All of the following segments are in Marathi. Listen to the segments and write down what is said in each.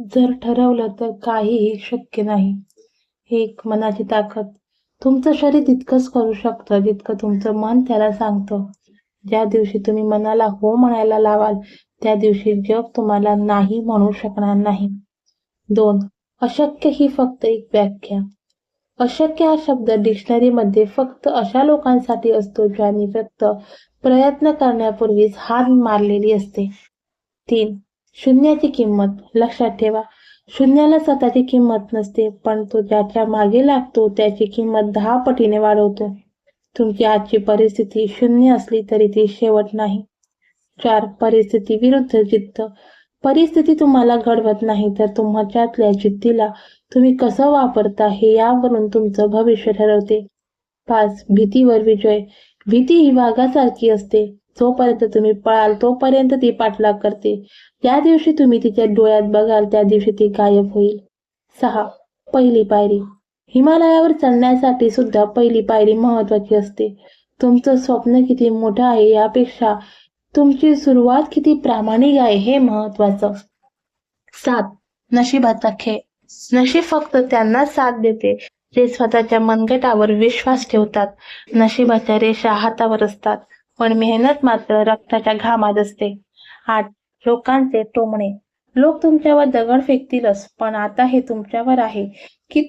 जर ठरवलं तर काहीही शक्य नाही. एक मनाची ताकद. तुमचं शरीर तितकंच करू शकतं जितकं तुमचं मन त्याला सांगतं. ज्या दिवशी तुम्ही मनाला हो म्हणायला लावाल त्या दिवशी जग तुम्हाला नाही म्हणू शकणार नाही. दोन अशक्य ही फक्त एक व्याख्या. अशक्य हा शब्द डिक्शनरीमध्ये फक्त अशा लोकांसाठी असतो ज्यांनी फक्त प्रयत्न करण्यापूर्वीच हात मारलेली असते. तीन शून्याची किंमत लक्षात ठेवा. शून्याला स्वतःची किंमत नसते पण तो ज्याच्या मागे लागतो त्याची किंमत दहा पटीने वाढवतो. तुमची आजची परिस्थिती शून्य असली तरी ती शेवट नाही. चार परिस्थिती विरुद्ध जिद्द. परिस्थिती तुम्हाला घडवत नाही तर तुमच्यातल्या जिद्दीला तुम्ही कसं वापरता हे यावरून तुमचं भविष्य ठरवते. पाच भीतीवर विजय. भीती ही वाघासारखी असते. जोपर्यंत तुम्ही पळाल तोपर्यंत ती पाठलाग करते. त्या दिवशी तुम्ही तिच्या डोळ्यात बघाल त्या दिवशी ती गायब होईल. सहा. पहिली पायरी. हिमालयावर चढण्यासाठी सुद्धा पहिली पायरी महत्वाची असते. तुमचं स्वप्न किती मोठं आहे यापेक्षा तुमची सुरुवात किती प्रामाणिक आहे हे महत्वाचं सात. नशिबाचा खेळ. नशीब फक्त त्यांना साथ देते जे स्वतःच्या मनगटावर विश्वास ठेवतात. नशिबाच्या रेषा हातावर असतात. पण मेहनत मात्र रक्ताच्या घामात असते. आठ लोकांचे टोमणे लोक तुमच्यावर दगड फेकतीलच पण आता हे तुमच्यावर आहे की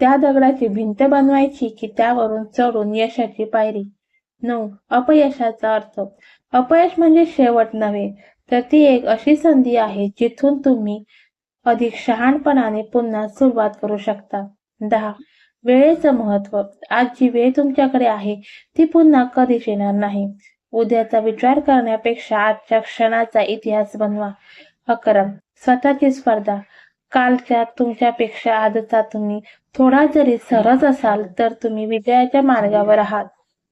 त्या दगडाची भिंत बनवायची की त्यावरून चढून यशाची पायरी. नऊ. अपयशाचा अर्थ. अपयश म्हणजे शेवट नव्हे तर ती एक अशी संधी आहे जिथून तुम्ही अधिक शहाणपणाने पुन्हा सुरुवात करू शकता. दहा. वेळेचं महत्त्व आज जी वेळ तुमच्याकडे आहे ती पुन्हा कधीच येणार नाही. उद्याचा विचार करण्यापेक्षा आजच्या क्षणाचा इतिहास बनवा. अकरा स्वतःची स्पर्धा. कालच्या तुमच्यापेक्षा आजचा तुम्ही थोडा जरी सरस असाल तर तुम्ही विजयाच्या मार्गावर आहात.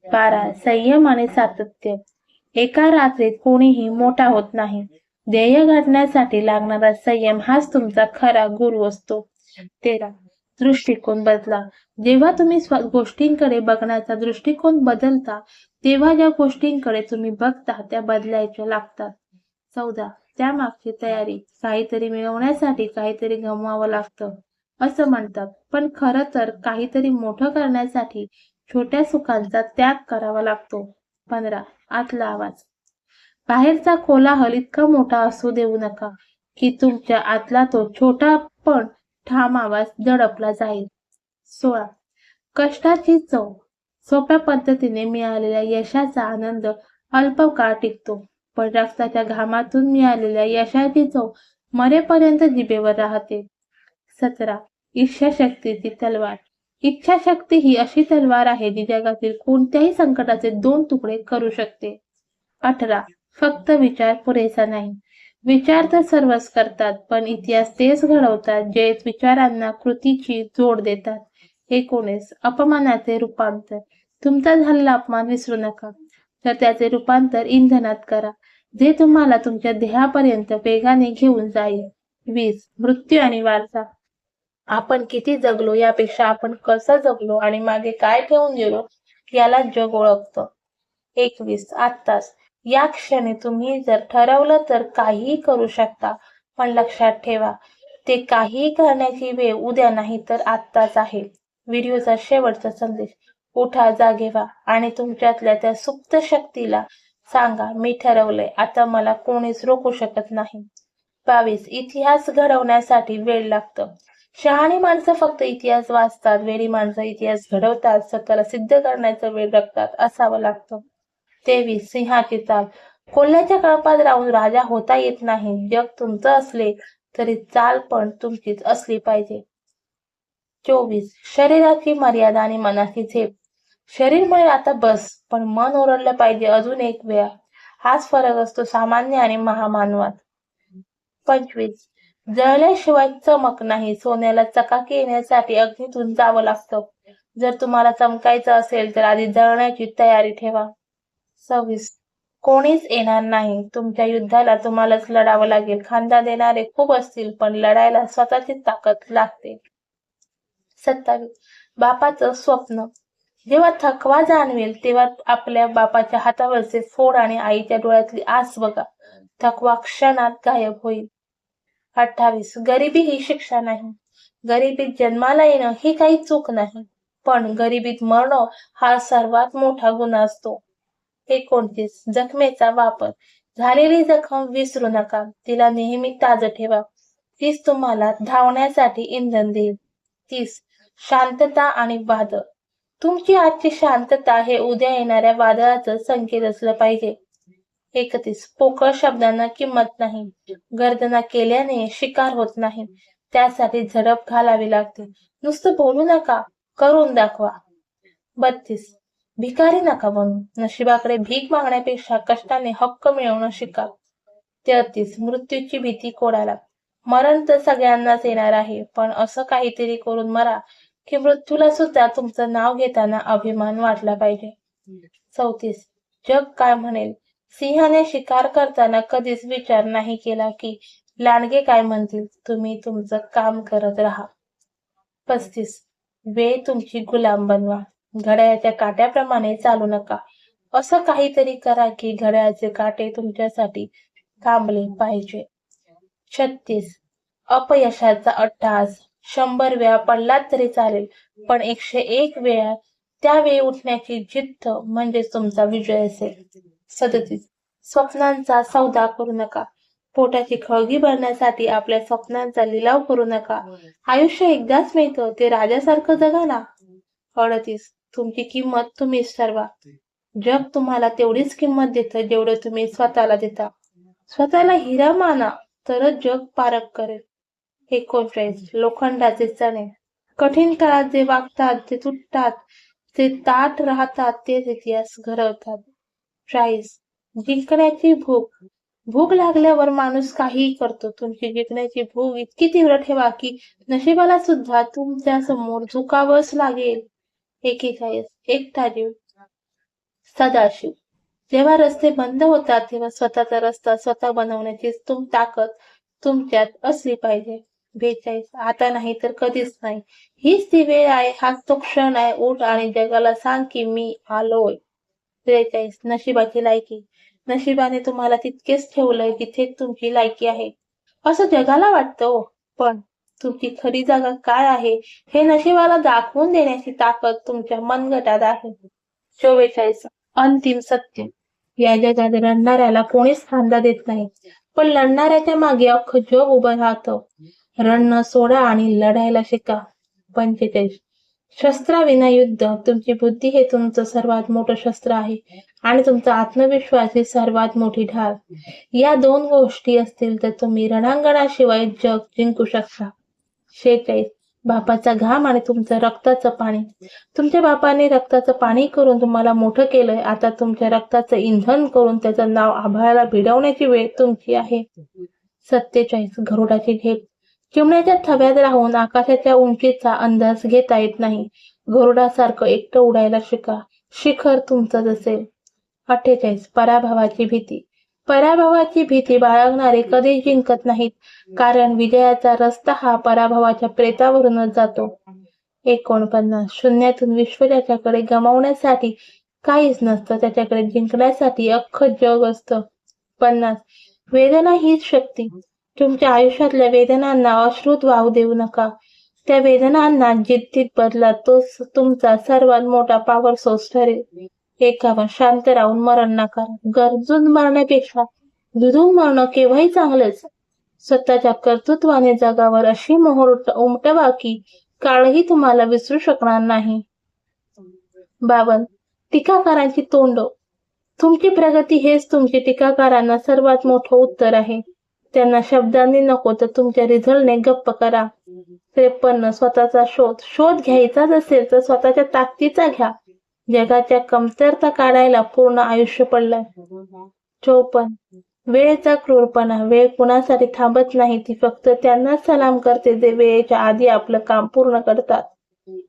बारा संयम आणि सातत्य. एका रात्रीत कोणीही मोठा होत नाही. ध्येय गाठण्यासाठी लागणारा संयम हाच तुमचा खरा गुरु असतो. तेरा दृष्टिकोन बदला. जेव्हा तुम्ही गोष्टींकडे बघण्याचा दृष्टिकोन बदलता तेव्हा ज्या गोष्टींकडे तुम्ही बघता त्या बदलायच्या लागतात. चौदा. त्यामागची तयारी. काहीतरी मिळवण्यासाठी काहीतरी गमवावं लागतं. असं म्हणतात. पण खरं तर काहीतरी मोठं करण्यासाठी छोट्या सुखांचा त्याग करावा लागतो. पंधरा. आतला आवाज. बाहेरचा कोलाहल इतका मोठा असू देऊ नका की तुमच्या आतला तो छोटा पण ठाम आवाज दडपला जाईल. सोळा. कष्टाची चव. सोप्या पद्धतीने मिळालेल्या यशाचा आनंद अल्पकाळ टिकतो. पण रक्ताच्या घामातून मिळालेल्या यशाची चव मरेपर्यंत जिभेवर राहते. सतरा. इच्छाशक्तीची तलवार. इच्छाशक्ती ही अशी तलवार आहे जी जगातील कोणत्याही संकटाचे दोन तुकडे करू शकते. अठरा. फक्त विचार पुरेसा नाही. विचार तर सर्वच करतात पण इतिहास तेच घडवतात जे विचारांना कृतीची जोड देतात. एकोणीस अपमानाचे रूपांतर तुमचा झालेला अपमान विसरू नका. तर त्याचे रूपांतर इंधनात करा जे तुम्हाला तुमच्या देहापर्यंत वेगाने घेऊन जाईल. वीस मृत्यू आणि वारसा. आपण किती जगलो यापेक्षा आपण कसं जगलो आणि मागे काय ठेवून गेलो याला जग ओळखतं. एकवीस आत्ताच. या क्षणी तुम्ही जर ठरवलं तर काहीही करू शकता. पण लक्षात ठेवा ते काहीही करण्याची वेळ उद्या नाही तर आत्ताच आहे. व्हिडिओचा शेवटचा संदेश उठा जागे व्हा आणि तुमच्यातल्या त्या सुप्त शक्तीला सांगा मी ठरवलंय आता मला कोणीच रोखू शकत नाही. बावीस इतिहास घडवण्यासाठी वेळ लागतं. शहाणी माणसं फक्त इतिहास वाचतात वेळी माणसं इतिहास घडवतात स्वतःला सिद्ध करण्याचा वेळ लागतात असावं लागतं. तेवीस सिंहाची चाल कोल्ह्याच्या कळपात राहून राजा होता येत नाही. जग तुमचं असले तरी चाल पण तुमचीच असली पाहिजे. चोवीस शरीराची मर्यादा आणि मनाची झेप. शरीर म्हणे आता बस पण मन ओरडलं पाहिजे अजून एक वेळा. हाच फरक असतो सामान्य आणि महामानवात. पंचवीस जळल्याशिवाय चमक नाही. सोन्याला चकाकी येण्यासाठी अग्नीतून जावं लागतं. जर तुम्हाला चमकायचं असेल तर आधी जळण्याची तयारी ठेवा. सव्वीस. कोणीच येणार नाही. तुमच्या युद्धाला तुम्हालाच लढावं लागेल. खांदा देणारे खूप असतील पण लढायला स्वतःची ताकद लागते. सत्तावीस. बापाचं स्वप्न. जेव्हा थकवा जाणवेल तेव्हा आपल्या बापाच्या हातावरचे फोड आणि आईच्या डोळ्यातली आस बघा. थकवा क्षणात गायब होईल. अठ्ठावीस. गरिबी ही शिक्षा नाही. गरिबीत जन्माला येणं ही काही चूक नाही. पण गरिबीत मरणं हा सर्वात मोठा गुन्हा असतो. एकोणतीस जखमेचा वापर. झालेली जखम विसरू नका. तिला नेहमी ताजं ठेवा. तीच तुम्हाला धावण्यासाठी इंधन देईल. तीस शांतता आणि वादळ तुमची आजची शांतता हे उद्या येणाऱ्या वादळाचं संकेत असलं पाहिजे. एकतीस पोकळ शब्दांना किंमत नाही. गर्दना केल्याने शिकार होत नाही. त्यासाठी झडप घालावी लागते. नुसतं बोलू नका. करून दाखवा. बत्तीस भिकारी नका बनू. नशिबाकडे भीक मागण्यापेक्षा कष्टाने हक्क मिळवणं शिका. तेहतीस मृत्यूची भीती कोणाला मरण तर सगळ्यांनाच येणार आहे पण असं काहीतरी करून मरा की मृत्यूला सुद्धा तुमचं नाव घेताना अभिमान वाटला पाहिजे. चौतीस. जग काय म्हणेल? सिंहाने शिकार करताना कधीच विचार नाही केला की लांडगे काय म्हणतील? तुम्ही तुमचं काम करत राहा. पस्तीस. वेळ तुमची गुलाम बनवा. घड्याळाच्या काट्याप्रमाणे चालू नका. असं काहीतरी करा की घड्याळाचे काटे तुमच्यासाठी थांबले पाहिजे. छत्तीस. अपयशाचा अट्टास. शंभर वेळा पडलात तरी चालेल पण एकशे एक वेळा त्यावेळी उठण्याची जिद्द म्हणजे तुमचा विजय असेल. सदतीस. स्वप्नांचा सौदा करू नका. पोटाची खळगी भरण्यासाठी आपल्या स्वप्नांचा लिलाव करू नका. आयुष्य एकदाच मिळतं ते राजासारखं जगा ना. अडतीस. तुमची किंमत तुम्हीच ठरवा जग तुम्हाला तेवढीच किंमत देतं जेवढं तुम्ही स्वतःला देता. स्वतःला हिरा माना तरच जग पारख करेल. एकोणचाळीस लोखंडाचे चणे. कठीण काळात जे वागतात जे तुटतात जे ताट राहतात तेच इतिहास घडवतात चाळीस जिंकण्याची भूक. भूक लागल्यावर माणूस काहीही करतो. तुमची जिंकण्याची भूक इतकी तीव्र ठेवा की नशिबाला सुद्धा तुमच्यासमोर झुकावंच लागेल. एकेचाळीस एक तारीव सदाशिव. जेव्हा रस्ते बंद होतात तेव्हा स्वतःचा रस्ता स्वतः बनवण्याची तुम ताकद तुमच्यात असली पाहिजे. बेचाळीस आता नाही तर कधीच नाही. हीच ती वेळ आहे हा तो क्षण आहे उठ आणि जगाला सांग की मी आलोय. त्रेचाळीस नशिबाची लायकी. नशिबाने तुम्हाला तितकेच ठेवलंय जिथे तुमची लायकी आहे. असं जगाला वाटतं हो, पण तुमची खरी जागा काय आहे हे नशिबाला दाखवून देण्याची ताकद तुमच्या मनगटात आहे. चोवेचाळीस. अंतिम सत्य. या जगात रडणाऱ्याला कोणीच खांदा देत नाही पण लढणाऱ्याच्या मागे अख्खं जग उभं राहतं. रणनं सोडा आणि लढायला शिका. पंचेचाळीस. शस्त्राविना युद्ध. तुमची बुद्धी हे तुमचं सर्वात मोठं शस्त्र आहे आणि तुमचा आत्मविश्वास ही सर्वात मोठी ढाल. या दोन गोष्टी असतील तर तुम्ही रणांगणाशिवाय जग जिंकू शकता. शेचाळीस बापाचा घाम आणि तुमचं रक्ताचं पाणी. तुमच्या बापाने रक्ताचं पाणी करून तुम्हाला मोठं केलंय. आता तुमच्या रक्ताचं इंधन करून त्याचं नाव आभाळाला भिडवण्याची वेळ तुमची आहे. सत्तेचाळीस. गरुडाची झेप. चिमण्याच्या थव्यात राहून आकाशाच्या उंचीचा अंदाज घेता येत नाही. गरुडासारखं एकटं उडायला शिका. शिखर तुमचंच असेल. अठ्ठेचाळीस. पराभवाची भीती. पराभवाची भीती बाळगणारे कधीच जिंकत नाहीत कारण विजयाचा रस्ता हा पराभवाच्या प्रेतावरूनच जातो. एकोणपन्नास शून्यातून विश्व ज्याच्याकडे गमावण्यासाठी काहीच नसतं त्याच्याकडे जिंकण्यासाठी अख्खं जग असतं. पन्नास वेदना हीच शक्ती. तुमच्या आयुष्यातल्या वेदनांना अश्रुत वाहू देऊ नका. त्या वेदनांना जिद्दीत बदला तोच तुमचा सर्वात मोठा पॉवर सोर्स ठरेल. एकावर शांत राहून मरण नका गरजून मारण्यापेक्षा विरून मरणं केव्हाही चांगलंच. स्वतःच्या कर्तृत्वाने जगावर अशी मोहर उमटवा की काळही तुम्हाला विसरू शकणार नाही. बावन टीकाकारांची तोंड. तुमची प्रगती हेच तुमचे टीकाकारांना सर्वात मोठं उत्तर आहे. त्यांना शब्दांनी नको तर तुमच्या रिझल्टने गप्प करा. त्रेपन्न स्वतःचा शोध. शोध घ्यायचाच असेल तर स्वतःच्या ताकदीचा घ्या. जगाच्या कमतरता काढायला पूर्ण आयुष्य पडलंय. चौपन्न. वेळेचा क्रूरपणा वेळ कुणासाठी थांबत नाही ती फक्त त्यांनाच सलाम करते जे वेळेच्या आधी आपलं काम पूर्ण करतात.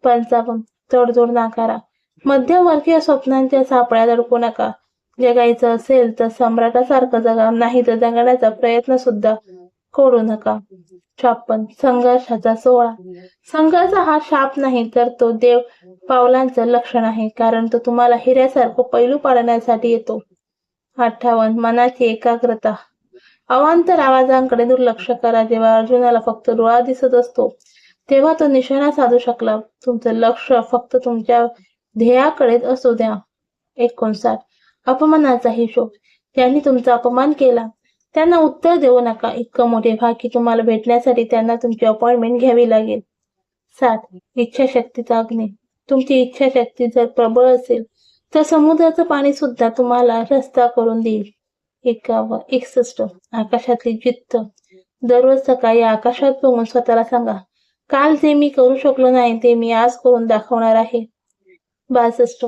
पंचावन्न. तडजोड नाकारा. मध्यमवर्गीय स्वप्नांच्या सापळ्यात अडकू नका. जगायचं असेल तर सम्राटासारखं जगा नाही तर जगण्याचा प्रयत्न सुद्धा करू नका. छाप्पन संघर्षाचा सोहळा. संघर्ष हा शाप नाही तर तो देव पावलांचं लक्षण आहे कारण तो तुम्हाला हिऱ्यासारखं पैलू पाडण्यासाठी येतो. अठ्ठावन्न. मनाची एकाग्रता. अवांतर आवाजांकडे दुर्लक्ष करा जेव्हा अर्जुनाला फक्त रुळा दिसत असतो तेव्हा तो निशाणा साधू शकला. तुमचं लक्ष फक्त तुमच्या ध्येयाकडे असू द्या. एकोणसाठ. अपमानाचा हिशोब. त्यांनी तुमचा अपमान केला. त्यांना उत्तर देऊ नका. इतकं मोठे भाग्य तुम्हाला भेटण्यासाठी त्यांना तुमची अपॉइंटमेंट घ्यावी लागेल. सात इच्छाशक्तीचा अग्नी. तुमची इच्छाशक्ती जर प्रबळ असेल तर समुद्राचं पाणी सुद्धा तुम्हाला रस्ता करून देईल. एकावन्न एकसष्ट आकाशातली जित्त दररोज सकाळी आकाशात बघून स्वतःला सांगा काल जे मी करू शकलो नाही ते मी आज करून दाखवणार आहे. बासष्ट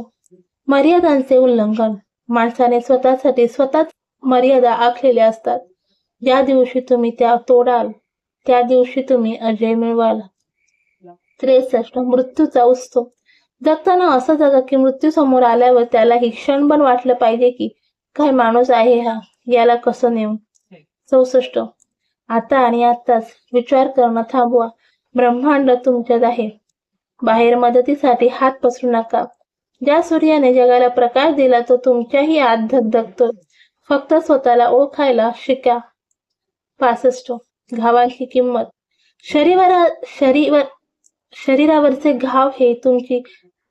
मर्यादांचे उल्लंघन. माणसाने स्वतःसाठी स्वतःच मर्यादा आखलेल्या असतात. ज्या दिवशी तुम्ही त्या तोडाल त्या दिवशी तुम्ही अजय मिळवाल. त्रेसष्ट मृत्यूचा उत्सव. जगताना असं जगा की मृत्यू समोर आल्यावर त्याला ही पण वाटलं पाहिजे की काय माणूस आहे हा याला कसं नेऊ? चौसष्ट आता आणि आताच विचार करणं थांबवा. ब्रह्मांड तुमच्यात आहे. बाहेर मदतीसाठी हात पसरू नका. ज्या सूर्याने जगाला प्रकाश दिला तो तुमच्याही आत धगधगतो फक्त स्वतःला ओळखायला शिका. पासष्ट. घावांची किंमत. शरीरा शरीर शरीरावरचे घाव हे तुमची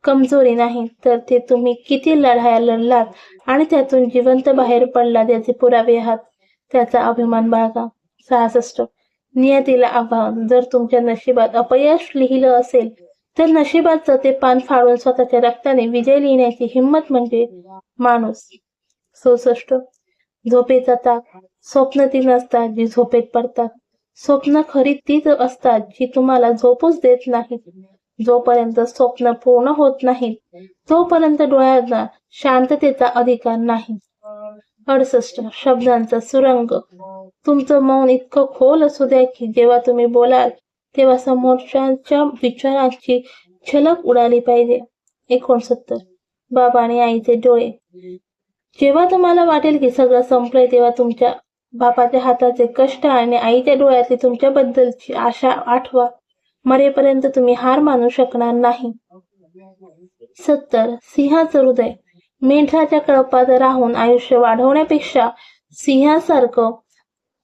कमजोरी नाही तर ते तुम्ही किती लढाया लढलात आणि त्यातून जिवंत बाहेर पडलात याचे पुरावे आहात. त्याचा अभिमान बाळगा. सहासष्ट. नियतीला आव्हान. जर तुमच्या नशिबात अपयश लिहिलं असेल तर नशिबाचं ते पान फाडून स्वतःच्या रक्ताने विजय लिहिण्याची हिंमत म्हणजे माणूस. चौसष्ट. झोपेचा ताक स्वप्न ती नसतात जी झोपेत पडतात. स्वप्न खरी तीच असतात जी तुम्हाला झोपूच देत नाही जोपर्यंत स्वप्न पूर्ण होत नाही तोपर्यंत डोळ्यांना शांततेचा अधिकार नाही. अडसष्ट शब्दांचा सुरंग. तुमचं मौन इतकं खोल असू द्या की जेव्हा तुम्ही बोलाल तेव्हा समोरच्या विचारांची छलक उडाली पाहिजे. एकोणसत्तर. बाबा आणि आईचे डोळे. जेव्हा तुम्हाला वाटेल की सगळं संपलंय तेव्हा तुमच्या बापाच्या हाताचे कष्ट आणि आईच्या डोळ्यातली तुमच्याबद्दलची आशा आठवा. मरेपर्यंत तुम्ही हार मानू शकणार नाही. सत्तर. सिंहाचं हृदय. मेंढराच्या कळपात राहून आयुष्य वाढवण्यापेक्षा सिंहासारखं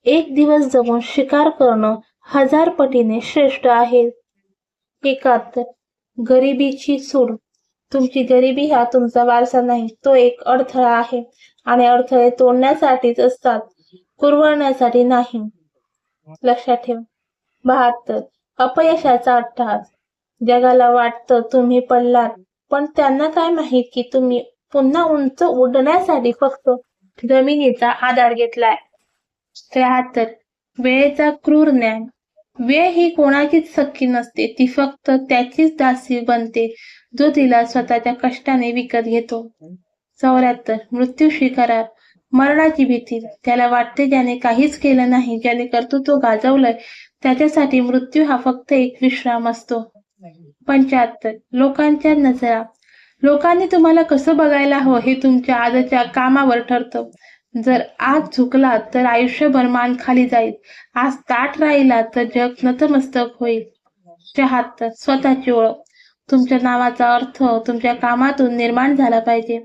एक दिवस जगून शिकार करणं हजार पटीने श्रेष्ठ आहे. एकाहत्तर. गरिबीची सूड. तुमची गरिबी हा तुमचा वारसा नाही तो एक अडथळा आहे आणि अडथळे तोडण्यासाठीच असतात कुरवण्यासाठी नाही. लक्षात ठेव. बहात्तर. अपयशाचा अट्टहास. जगाला वाटतं तुम्ही पडलात पण त्यांना काय माहीत की तुम्ही पुन्हा उंच उडण्यासाठी फक्त जमिनीचा आधार घेतलाय. त्र्याहत्तर. वेळेचा क्रूर ज्ञान वेळ ही कोणाचीच सख्खी नसते ती फक्त त्याचीच दासी बनते. जो तिला स्वतःच्या कष्टाने विकत घेतो. चौऱ्याहत्तर. मृत्यू स्वीकारार. मरणाची भीती. त्याला वाटते ज्याने काहीच केलं नाही ज्याने कर्तृत्व गाजवलंय त्याच्यासाठी मृत्यू हा फक्त एक विश्राम असतो. पंच्याहत्तर. लोकांच्या नजरा. लोकांनी तुम्हाला कसं बघायला हवं हे तुमच्या आजच्या कामावर ठरतं. जर आज झुकला तर आयुष्यभर मान खाली जाईल. आज ताट राहिला तर जग नतमस्तक होईल. शहात्तर. स्वतःची ओळख. तुमच्या नावाचा अर्थ तुमच्या कामातून निर्माण झाला पाहिजे.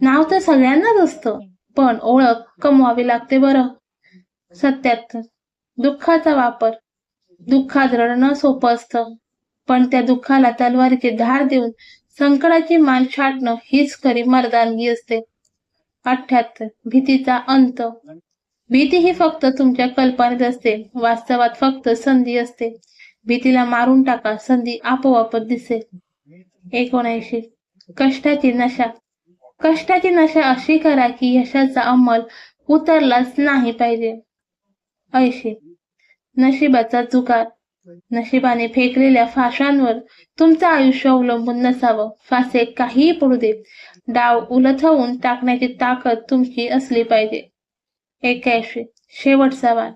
नाव तर सगळ्यांनाच असतं पण ओळख कमवावी लागते बरं. सत्याहत्तर. दुःखाचा वापर. दुःखात रडणं सोपं असतं पण त्या दुःखाला तलवारीची धार देऊन संकटाची मान छाटणं हीच खरी मर्दानगी असते. अठ्ठ्याहत्तर. भीतीचा अंत. भीती ही फक्त तुमच्या कल्पनेत असते वास्तवात फक्त संधी असते. भीतीला मारून टाका संधी आपोआपच दिसेल. एकोणऐंशी. कष्टाची नशा. कष्टाची नशा अशी करा की यशाचा अंमल उतरलाच नाही पाहिजे. ऐशी. नशिबाचा जुगार. नशिबाने फेकलेल्या फाशांवर तुमचं आयुष्य अवलंबून नसावं. फासे काहीही पडू दे डाव उलथवून टाकण्याची ताकद तुमची असली पाहिजे. एक्याऐंशी. शेवटचा वार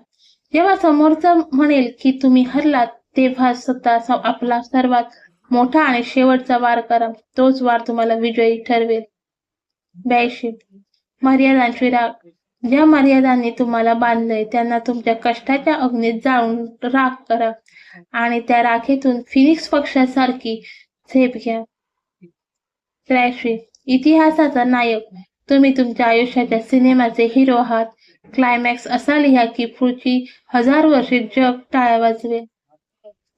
जेव्हा समोरचा म्हणेल की तुम्ही हरलात तेव्हा स्वतः आपला सर्वात मोठा आणि शेवटचा वार करा. तोच वार तुम्हाला विजयी ठरवेल. ब्याऐंशी. मर्यादांची राग ज्या मर्यादांनी तुम्हाला बांधलंय त्यांना तुमच्या कष्टाच्या अग्नीत जाळून राग करा आणि त्या राखेतून फिनिक्स पक्षासारखी झेप घ्या. त्र्याऐंशी. इतिहासाचा नायक. तुम्ही तुमच्या आयुष्याच्या सिनेमाचे हिरो आहात. क्लायमॅक्स असा लिहा की पुढची हजार वर्षे जग टाळ्या वाजवे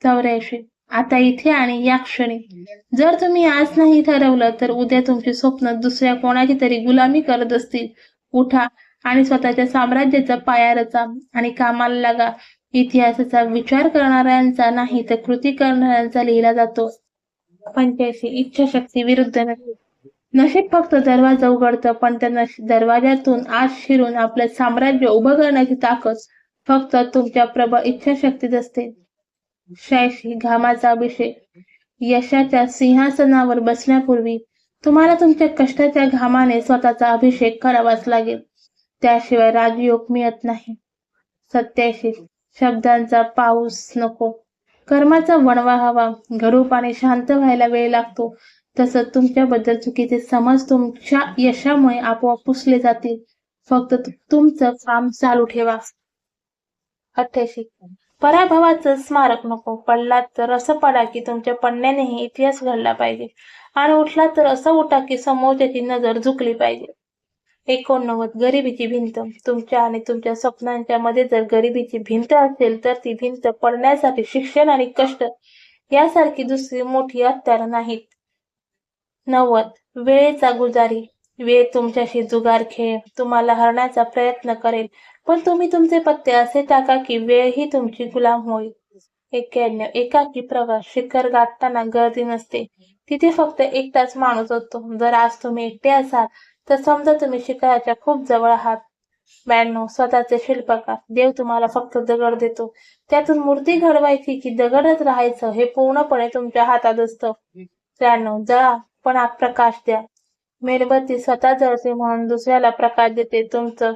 चौऱ्याऐंशी. आता इथे आणि या क्षणी. जर तुम्ही आज नाही ठरवलं तर उद्या तुमची स्वप्न दुसऱ्या कोणाची तरी गुलामी करत असतील. उठा आणि स्वतःच्या साम्राज्याचा पाया रचा आणि कामाला लागा. इतिहासाचा विचार करणाऱ्यांचा नाही तर कृती करणाऱ्यांचा लिहिला जातो. पंच्याऐंशी इच्छाशक्ती विरुद्ध नशीब नशीब फक्त दरवाजा उघडतं पण त्या नश- दरवाजातून आज शिरून आपलं साम्राज्य उभं करण्याची ताकद फक्त तुमच्या प्रबळ इच्छाशक्तीत असते. शैशी घामाचा अभिषेक. यशाच्या सिंहासनावर बसण्यापूर्वी तुम्हाला तुमच्या कष्टाच्या घामाने स्वतःचा अभिषेक करावाच लागेल. त्याशिवाय राजयोग मिळत नाही. सत्याशी शब्दांचा पाऊस नको. कर्माचा वणवा हवा. घरूपाने शांत व्हायला वेळ लागतो. तसं तुमच्याबद्दल चुकीचे समज तुमच्या यशामुळे आपोआप पुसले जातील. फक्त तुमचं काम चालू ठेवा. अठ्ठ्याऐंशी पराभवाचं स्मारक नको. पडलात तर असं पडा की तुमच्या पडण्यानेही इतिहास घडला पाहिजे. आणि उठला तर असं उठा की समोरच्याची नजर झुकली पाहिजे. एकोणनव्वद गरिबीची भिंत. तुमच्या आणि तुमच्या स्वप्नांच्या मध्ये जर गरिबीची भिंत असेल तर ती भिंत पडण्यासाठी शिक्षण आणि कष्ट यासारखी दुसरी मोठी हत्यार नाहीत. नव्वद. वेळेचा गुजारी. वेळ तुमच्याशी जुगार खेळ. तुम्हाला हरण्याचा प्रयत्न करेल. पण तुम्ही तुमचे पत्ते असे टाका की वेळ ही तुमची गुलाम होईल. एक्क्याण्णव एकाकी प्रवास. शिखर गाठताना गर्दी नसते. तिथे फक्त एकटाच माणूस असतो. जर आज तुम्ही एकटे असाल तर समजा तुम्ही शिखराच्या खूप जवळ आहात. ब्याण्णव स्वतःचे शिल्पकार देव तुम्हाला फक्त दगड देतो. त्यातून मूर्ती घडवायची की दगडच राहायचं हे पूर्णपणे तुमच्या हातात असतं. त्र्याण्णव जळा. पण आग प्रकाश द्या. मेणबत्ती स्वतः जळते म्हणून दुसऱ्याला प्रकाश देते तुमचं.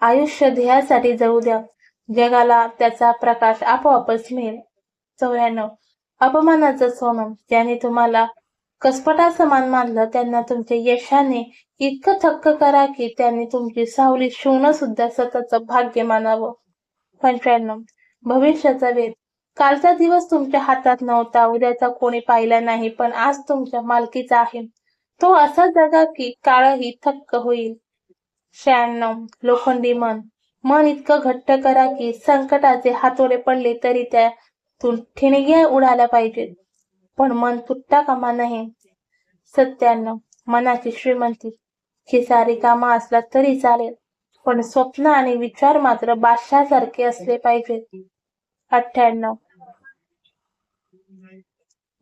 आयुष्य ध्येयासाठी जाऊ द्या. जगाला त्याचा प्रकाश आपोआपच मिळेल. चौऱ्याण्णव. अपमानाचं सोनं ज्याने तुम्हाला कसपटा समान मानलं त्यांना तुमच्या यशाने इतकं थक्क करा की त्यांनी तुमची सावली शिवणं सुद्धा स्वतःच भाग्य मानावं. पंच्याण्णव. भविष्याचा वेध. कालचा दिवस तुमच्या हातात नव्हता उद्याचा कोणी पाहिला नाही पण आज तुमच्या मालकीचा आहे. तो असा जगा की काळही थक्क होईल. शहाण्णव लोखंडी मन. मन इतकं घट्ट करा की संकटाचे हातोडे पडले तरी त्यातून ठिणग्या उडाल्या पाहिजेत. पण मन तुटता कामा नये. सत्त्याण्णव मनाची श्रीमंती. खिसारी कामा असला तरी चालेल पण स्वप्न आणि विचार मात्र बादशासारखे असले पाहिजेत. अठ्ठ्याण्णव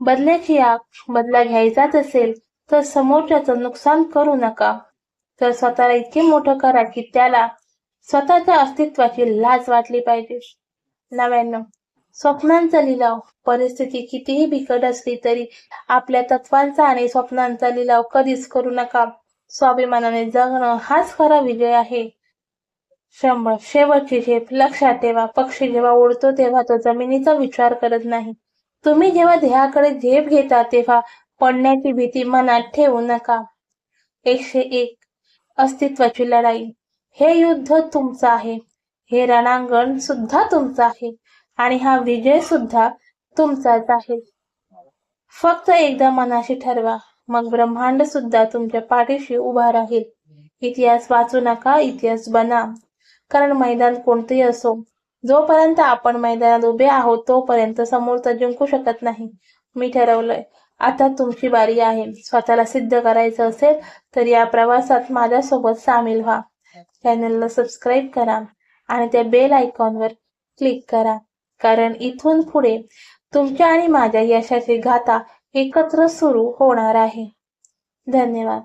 बदल्याची आग बदला घ्यायचाच असेल तर समोरच्याचं नुकसान करू नका. तर स्वतःला इतके मोठं करा की त्याला स्वतःच्या अस्तित्वाची लाज वाटली पाहिजे. नव्याण्णव. स्वप्नांचा लिलाव. परिस्थिती कितीही बिकट असली तरी आपल्या तत्वांचा आणि स्वप्नांचा लिलाव कधीच करू नका. स्वाभिमानाने जगणं हाच खरा विजय आहे. शंभर. शेवटची झेप. लक्षात ठेवा. पक्षी जेव्हा उडतो तेव्हा तो जमिनीचा विचार करत नाही. तुम्ही जेव्हा ध्येयाकडे झेप घेता तेव्हा पडण्याची भीती मनात ठेवू नका. एकशे एक. अस्तित्वाची लढाई. हे युद्ध तुमचं आहे. हे रणांगण सुद्धा तुमचं आहे. आणि हा विजय सुद्धा तुमचाच आहे. फक्त एकदा मनाशी ठरवा. मग ब्रह्मांड सुद्धा तुमच्या पाठीशी उभा राहील. इतिहास वाचू नका इतिहास बना. कारण मैदान कोणतेही असो जोपर्यंत आपण मैदानात उभे आहोत तोपर्यंत समोरचा जिंकू शकत नाही. मी ठरवलंय आता तुमची बारी आहे. स्वतःला सिद्ध करायचं असेल तर या प्रवासात माझ्यासोबत सामील व्हा. चॅनलला सबस्क्राईब करा आणि त्या बेल आयकॉनवर क्लिक करा. कारण इथून पुढे तुमच्या आणि माझ्या यशाची गाथा एकत्र सुरू होणार आहे. धन्यवाद.